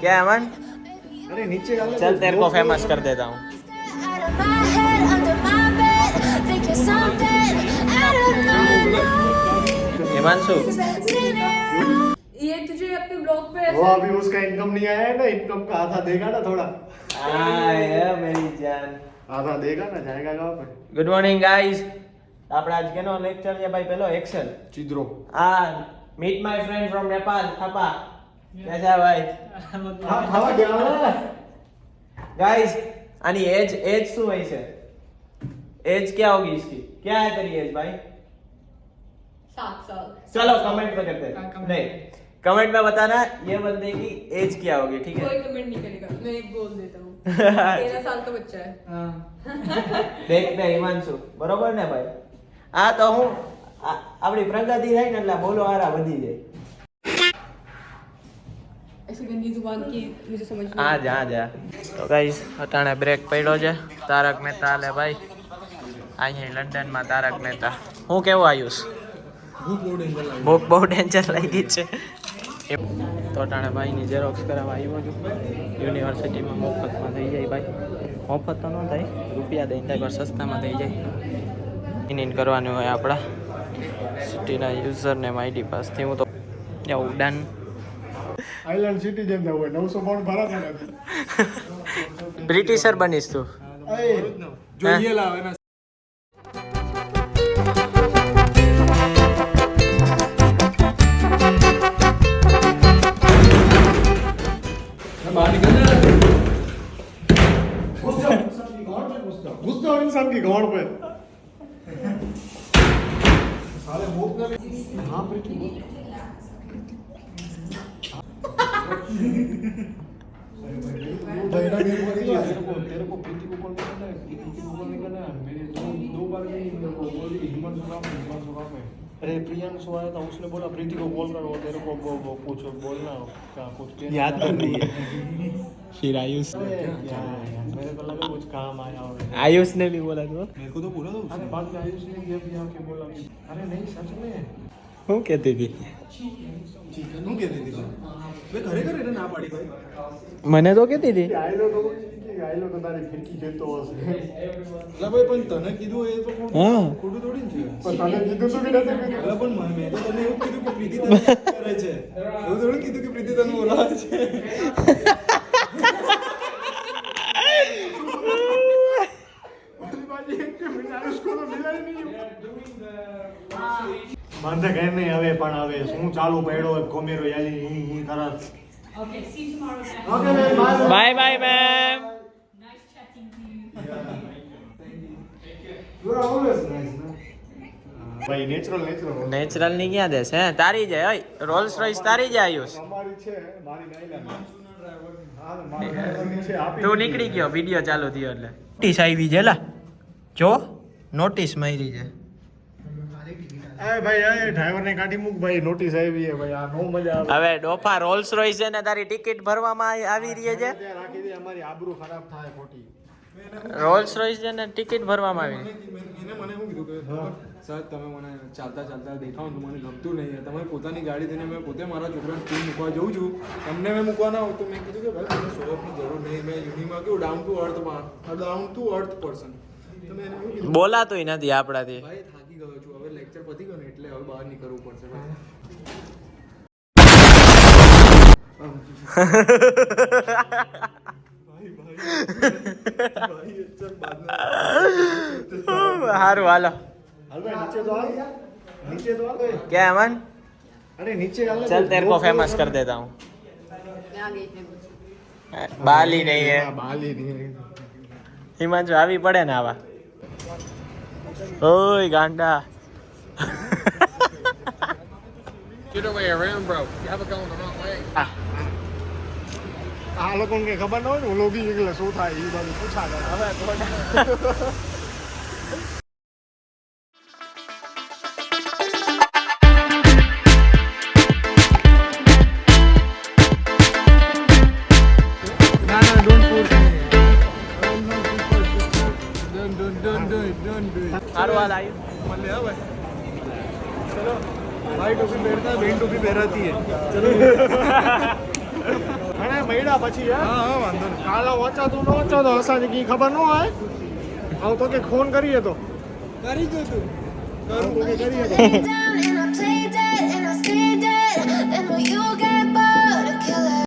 क्या अमन अरे नीचे डालो चल तेरे को फेमस कर देता हूँ Out of my head, under my bed, think you're something out of my Himanshu ये तुझे अपने ब्लॉग पे वो ऐसे अभी उसका इनकम नहीं आया है ना इनकम का आधा देगा ना थोड़ा मेरी जान आधा देगा ना जाएगा गाँव पे ગુડ મોર્નિંગ ગાઈઝ આપણે આજ કેનો લેક્ચર છે ભાઈ પેલો એક્સેલ चिद्रो આ meet my friend from Nepal Thapa कैसा है भाई हाँ खावा गया ना गाइस आनी एज एज શું હોય છે एज क्या होगी इसकी क्या है तेरी एज भाई सात साल चलो कमेंट में करते हैं नहीं कमेंट में बताना ये बंदे की एज क्या होगी ठीक कोई है कमेंट नहीं करेगा मैं एक बोल देता हूँ तेरह साल का बच्चा है देखते हैं हिमांशु बरोबर ને ભાઈ આ તો હું આ- આપણી પ્રગતિ થાય ને એટલે બોલો હારા વધી જાય હા આજ જા તો ગાઈસ અટાણે બ્રેક પડ્યો છે. તારક મહેતા આલે ભાઈ. અહીંયા લંડનમાં તારક મહેતા. હું કેવો આયુષ ભૂખ બહુ ડેન્જર લાગી છે. તો અટાણે ભાઈની ઝેરોક્સ કરાવવા આવ્યો છું. યુનિવર્સિટીમાં મફતમાં થઈ જાય ભાઈ. મફત તો ન થાય, રૂપિયા દઈને થાય પણ સસ્તામાં થઈ જાય. ઇન કરવાનું હોય આપણા. સિટીના યુઝર યુઝરને આઈડી પાસથી હું તો એવું ડન આઈલેન્ડ સિટીઝન ના હોય નવસો પાઉન્ડ ભરાતા નથી બ્રિટિશર બનીશ તું જોઈએ લાવે ને घुस जाओ इंसान की गांड पे साले मुंह पे तेरे को प्रीति को कॉल करना है प्रीति को कॉल नहीं करना है मैंने दो दो बार भी मेरे को बोली हिमांशु काम है हिमांशु काम है अरे प्रियांशु आया था उसने बोला प्रीति को कॉल करो तेरे को वो, वो कुछ बोलना क्या कुछ याद कर दी है फिर आयुष मेरे को लगा कुछ काम आया होगा आयुष ने भी बोला तो मेरे को तो पूरा तो अरे बाद में आयुष ने ये भी आके बोला अरे नहीं सच में हूं कहती थी ठीक है हूं कहती थी ના પાડી ભાઈ મને તો કહેતી હતી. આયલો તો આયલો તો તારી ફિરકી ખેતો હશે એટલે ભાઈ પણ તને કીધું એ તો ખોટું હા. ખોટું થોડી ને છે. પણ તને કીધું તું કે નથી કીધું. પણ મેં તો તને એવું કીધું કે પ્રીતિ તને કરે છે. એવું થોડું કીધું કે પ્રીતિ તને બોલાવે છે બાંધે કઈ નહીં હવે પણ હવે શું ચાલુ પડ્યો કોમેરો યાલી હી હી કરત okay ma'am bye bye bye ma'am nice chatting you you are always nice ભાઈ નેચરલ નેચરલ નેચરલની ક્યાં દેશ હે? તારી જાય ઓય રોલ્સ રોયસ તારી જાય આયુષ. અમારી છે મારી નાઈલા તું નીકળી ગયો વિડિયો ચાલુ થયો એટલે. નોટિસ આવી છે લા. જો નોટિસ મારી છે. હવે ડોફા રોલ્સ રોયસ છે ને તારી ટિકિટ ભરવામાં આવી- રહી છે? ત્યાં રાખી દે અમારી આબરૂ ખરાબ થાય રોલ્સ રોયસ છે ને ટિકિટ ભરવામાં આવી. મને શું કીધું કે સર તમે મને ચાલતા ચાલતા દેખાવ તો મને ગમતું નહીં તમે પોતાની ગાડી થઈને મેં પોતે મારા છોકરાને સ્કૂલ મૂકવા જઉં છું. તમને મેં મૂકવા ના તો મેં કીધું કે ભાઈ મને શોઅપની જરૂર નહીં. મેં યુનિમાં કેવું down to earth down to earth person તો મેં એને એવું કીધું? બોલાતુંય નથી આપણાથી. ભાઈ થાકી ગયો છું હવે લેક્ચર પતી ગયો ને એટલે હવે બહાર નીકળવું પડશે ભાઈ સારું હાલો હાલ ભાઈ નીચે તો હાલ નીચે તો હાલ ભાઈ क्या अमन અરે નીચે હાલ ને. चल तेरे को फेमस कर देता हूँ બાલી નહીં હે હા, બાલી નહીં હિમાંશુ આવી પડે ને આવા ઓય ગાંડા આ લોકોને કઈ ખબર ન હોય ને લોગી એટલે શું થાય એ બધું પૂછા કરે હવે ના मजा आई मजा भाई चलो भाई टोपी पहनता है बहन टोपी पहनाती है चलो ઘણા મળ્યા પછી હા? વાંધો તું ન વચાતું તો વચાતો કી ખબર ન હોય. આવ તો કે ફોન કરીએ તો. કરી જો તું. કરું કે કરીએ તો.